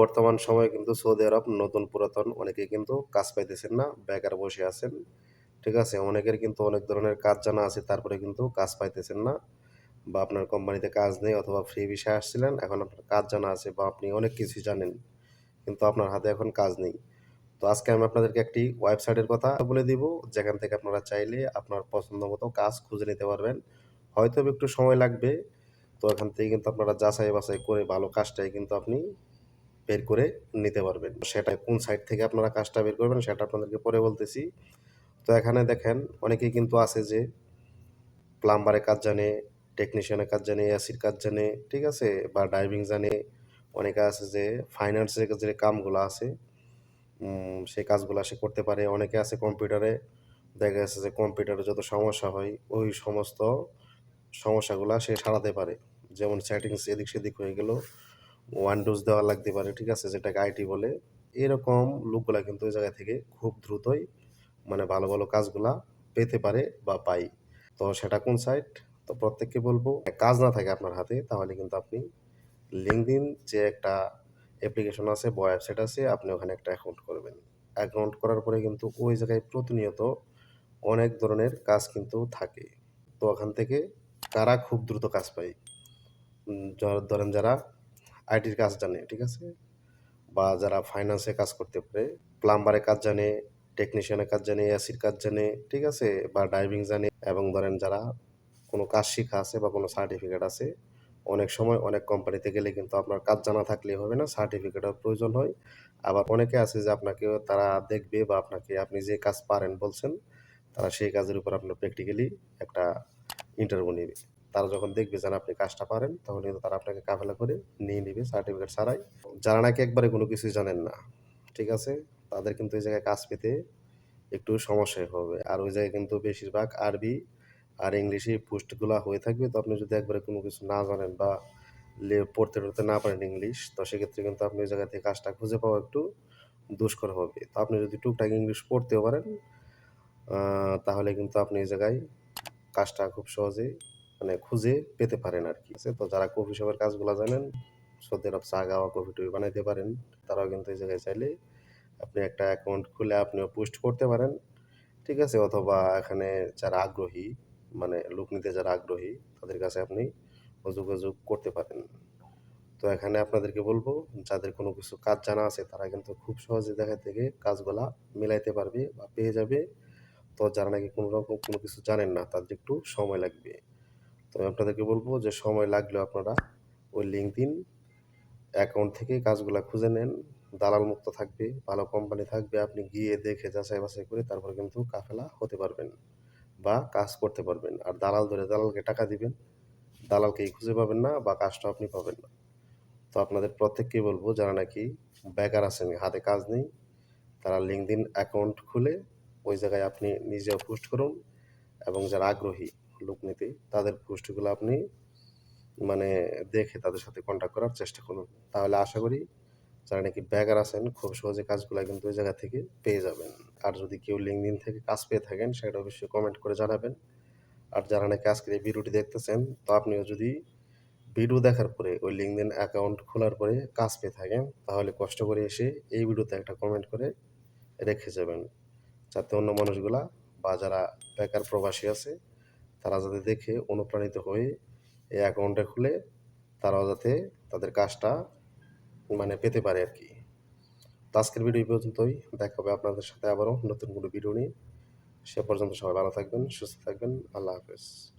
বর্তমান সময়ে কিন্তু সৌদি আরব নতুন পুরাতন অনেকেই কিন্তু কাজ পাইতেছেন না, বেকার বসে আছেন। ঠিক আছে, অনেকের কিন্তু অনেক ধরনের কাজ জানা আছে, তারপরে কিন্তু কাজ পাইতেছেন না বা আপনার কোম্পানিতে কাজ নেই অথবা ফ্রি বিষয়ে আসছিলেন, এখন আপনার কাজ জানা আছে বা আপনি অনেক কিছুই জানেন, কিন্তু আপনার হাতে এখন কাজ নেই। তো আজকে আমি আপনাদেরকে একটি ওয়েবসাইটের কথা বলে দিব, যেখান থেকে আপনারা চাইলে আপনার পছন্দ মতো কাজ খুঁজে নিতে পারবেন। হয়তো একটু সময় লাগবে, তো এখান থেকে কিন্তু আপনারা যাচাই বাছাই করে ভালো কাজটাই কিন্তু আপনি বের করে নিতে পারবেন। সেটা কোন সাইট থেকে আপনারা কাজটা বের করবেন সেটা আপনাদেরকে পরে বলতেছি। তো এখানে দেখেন অনেকেই কিন্তু আছে যে প্লাম্বারের কাজ জানে টেকনিশিয়ানের কাজ জানে এসির কাজ জানে, ঠিক আছে? বা ড্রাইভিং জানে। অনেকে আছে যে ফাইন্যান্সের যে কামগুলো আছে সেই কাজগুলো সে করতে পারে। অনেকে আছে কম্পিউটারে দেখা যাচ্ছে যে কম্পিউটারে যত সমস্যা হয়, ওই সমস্ত সমস্যাগুলো সে সারাতে পারে। যেমন সেটিংস এদিক সেদিক হয়ে গেল। ওয়ান্ডোজ দেওয়া লাগতে পারে, ঠিক আছে? যেটাকে আইটি বলে। এরকম লোকগুলা কিন্তু ওই জায়গা থেকে খুব দ্রুতই মানে ভালো ভালো কাজগুলা পেতে পারে বা পাই। তো সেটা কোন সাইট তো প্রত্যেককে বলব কাজ না থাকে আপনার হাতে, তাহলে কিন্তু আপনি লিঙ্কদিন যে একটা অ্যাপ্লিকেশন আছে বা ওয়েবসাইট আছে, আপনি ওখানে একটা অ্যাকাউন্ট করবেন। অ্যাকাউন্ট করার পরে কিন্তু ওই জায়গায় প্রতিনিয়ত অনেক ধরনের কাজ কিন্তু থাকে। তো ওখান থেকে কারা খুব দ্রুত কাজ পায়। ধরেন যারা আইটির কাজ জানে, ঠিক আছে? বা যারা ফাইন্যান্সে কাজ করতে পারে প্লাম্বারের কাজ জানে টেকনিশিয়ানের কাজ জানে এসির কাজ জানে, ঠিক আছে? বা ড্রাইভিং জানে এবং ধরেন যারা কোনো কাজ শেখা আছে বা কোনো সার্টিফিকেট আছে, অনেক সময় অনেক কোম্পানিতে গেলে কিন্তু আপনার কাজ জানা থাকলে হবে না সার্টিফিকেটের প্রয়োজন হয়। আবার অনেকে আছে যে আপনাকে তারা দেখবে বা আপনাকে আপনি যে কাজ পারেন বলছেন, তারা সেই কাজের উপর আপনার প্র্যাকটিক্যালি একটা ইন্টারভিউ নেবে। তারা যখন দেখবে যেন আপনি কাজটা পারেন তখন কিন্তু তারা আপনাকে কাফেলা করে নিয়ে নেবে সার্টিফিকেট ছাড়াই। যারা নাকি একবারে কোনো কিছুই জানেন না, ঠিক আছে? তাদের কিন্তু এই জায়গায় কাজ পেতে একটু সমস্যাই হবে। আর ওই জায়গায় কিন্তু বেশিরভাগ আরবি আর ইংলিশে পোস্টগুলো হয়ে থাকবে। তো আপনি যদি একবারে কোনো কিছু না জানেন বা পড়তে টড়তে না পারেন ইংলিশ, তো সেক্ষেত্রে কিন্তু আপনি ওই জায়গা থেকে কাজটা খুঁজে পাওয়া একটু দুষ্কর হবে। তো আপনি যদি টুকটাক ইংলিশ পড়তেও পারেন তাহলে কিন্তু আপনি এই জায়গায় কাজটা খুব সহজেই মানে খুঁজে পেতে পারেন আর কি। তো যারা কফি শপের কাজগুলো জানেন, সৌদি আরব চা, গাওয়া, কফি টফি বানাইতে পারেন, তারাও কিন্তু এই জায়গায় চাইলে আপনি একটা অ্যাকাউন্ট খুলে আপনিও পোস্ট করতে পারেন। ঠিক আছে? অথবা এখানে যারা আগ্রহী মানে লোক নিতে যারা আগ্রহী, তাদের কাছে আপনি যোগাযোগ করতে পারেন। তো এখানে আপনাদেরকে বলব, যাদের কোনো কিছু কাজ জানা আছে, তারা কিন্তু খুব সহজে দেখা থেকে কাজগুলা মিলাইতে পারবে বা পেয়ে যাবে। তো যারা নাকি কোনো রকম কোনো কিছু জানেন না, তাদের একটু সময় লাগবে। তো আমি আপনাদেরকে বলব যে সময় লাগলেও আপনারা ওই লিঙ্ক দিন অ্যাকাউন্ট থেকে কাজগুলো খুঁজে নেন। দালাল মুক্ত থাকবে, ভালো কোম্পানি থাকবে, আপনি গিয়ে দেখে যাচাই বাছাই করে তারপর কিন্তু কাফেলা হতে পারবেন বা কাজ করতে পারবেন। আর দালাল ধরে দালালকে টাকা দিবেন, দালালকেই খুঁজে পাবেন না বা কাজটা আপনি পাবেন না। তো আপনাদের প্রত্যেককেই বলব, যারা নাকি বেকার আছেন, হাতে কাজ নেই, তারা লিঙ্কদিন অ্যাকাউন্ট খুলে ওই জায়গায় আপনি নিজেও পোস্ট করুন এবং যারা আগ্রহী লোক নিতে, তাদের পোস্টগুলো আপনি মানে দেখে তাদের সাথে কন্ট্যাক্ট করার চেষ্টা করুন। তাহলে আশা করি যারা নাকি ব্যাগার আছেন, খুব সহজে কাজগুলো কিন্তু ওই জায়গা থেকে পেয়ে যাবেন। আর যদি কেউ লিঙ্কদিন থেকে কাজ পেয়ে থাকেন, সেটা অবশ্যই কমেন্ট করে জানাবেন। আর যারা নাকি আজকের এই ভিডিওটি দেখতেছেন, তো আপনিও যদি ভিডিও দেখার পরে, ওই লিঙ্কদিন অ্যাকাউন্ট খোলার পরে কাজ পেয়ে থাকেন, তাহলে কষ্ট করে এসে এই ভিডিওতে একটা কমেন্ট করে রেখে যাবেন। যাতে অন্য মানুষগুলা বা যারা বেকার প্রবাসী আছে তারা যাতে দেখে অনুপ্রাণিত হয়ে এই অ্যাকাউন্টটা খুলে তারাও যাতে তাদের কাজটা মানে পেতে পারে আর কি। তো আজকের ভিডিও পর্যন্তই। দেখা হবে আপনাদের সাথে আবারও নতুন কোনো ভিডিও নিয়ে। সে পর্যন্ত সবাই ভালো থাকবেন, সুস্থ থাকবেন। আল্লাহ হাফেজ।